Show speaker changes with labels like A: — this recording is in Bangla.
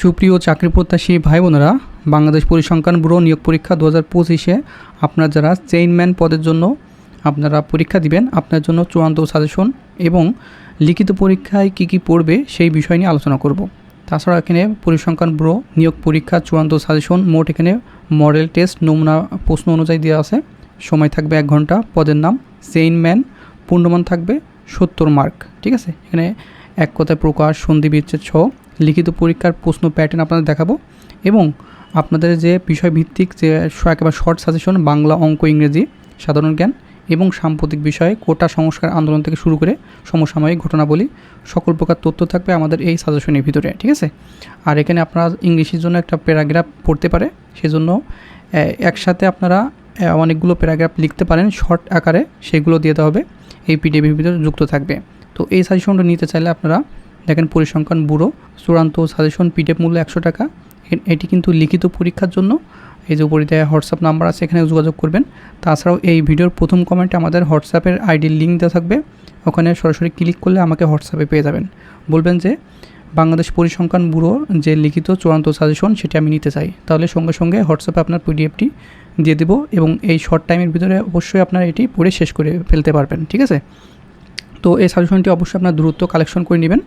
A: সুপ্রিয় চাকরি প্রত্যাশী ভাই বোনেরা বাংলাদেশ পরিসংখ্যান ব্যুরো নিয়োগ পরীক্ষা দু হাজার পঁচিশে আপনারা যারা চেইনম্যান পদের জন্য আপনারা পরীক্ষা দিবেন, আপনার জন্য চূড়ান্ত সাজেশন এবং লিখিত পরীক্ষায় কী কী পড়বে সেই বিষয় নিয়ে আলোচনা করব। তাছাড়া এখানে পরিসংখ্যান ব্যুরো নিয়োগ পরীক্ষা চূড়ান্ত সাজেশন, মোট এখানে মডেল টেস্ট, নমুনা, প্রশ্ন অনুযায়ী দেওয়া আছে। সময় থাকবে এক ঘণ্টা, পদের নাম চেইনম্যান, পূর্ণমান থাকবে সত্তর মার্ক, ঠিক আছে? এখানে এক কথায় প্রকাশ, সন্ধি বিচ্ছেদ সহ লিখিত পরীক্ষার প্রশ্ন প্যাটার্ন আপনাদের দেখাবো এবং আপনাদের যে বিষয়ভিত্তিক যে একেবারে শর্ট সাজেশন বাংলা অঙ্ক ইংরেজি সাধারণ জ্ঞান এবং সাম্প্রতিক বিষয়ে কোটা সংস্কার আন্দোলন থেকে শুরু করে সমসাময়িক ঘটনাবলী সকল প্রকার তথ্য থাকবে আমাদের এই সাজেশনের ভিতরে, ঠিক আছে? আর এখানে আপনারা ইংলিশের জন্য একটা প্যারাগ্রাফ পড়তে পারে, সেজন্য একসাথে আপনারা অনেকগুলো প্যারাগ্রাফ লিখতে পারেন শর্ট আকারে সেগুলো দিয়ে দেওয়া হবে, এই পিডিএফের ভিতরে যুক্ত থাকবে। তো এই সাজেশনটা নিতে চাইলে আপনারা দেখেন পরিসংখ্যান ব্যুরো, চূড়ান্ত সাজেশন পিডিএফ মূল্য একশো টাকা। এটি কিন্তু লিখিত পরীক্ষার জন্য। এই যে উপরে দেওয়া হোয়াটসঅ্যাপ নাম্বার আছে এখানে যোগাযোগ করবেন। তাছাড়াও এই ভিডিওর প্রথম কমেন্টে আমাদের হোয়াটসঅ্যাপের আইডির লিঙ্ক দেওয়া থাকবে। ওখানে সরাসরি ক্লিক করলে আমাকে হোয়াটসঅ্যাপে পেয়ে যাবেন। বলবেন যে, বাংলাদেশ পরিসংখ্যান ব্যুরো যে লিখিত চূড়ান্ত সাজেশন সেটি আমি নিতে চাই। তাহলে সঙ্গে সঙ্গে হোয়াটসঅ্যাপে আপনার পিডিএফটি দিয়ে দেবো এবং এই শর্ট টাইমের ভিতরে অবশ্যই আপনার এটি পড়ে শেষ করে ফেলতে পারবেন, ঠিক আছে? তো এই সাজেশনটি অবশ্যই আপনার দ্রুত কালেকশন করে নেবেন।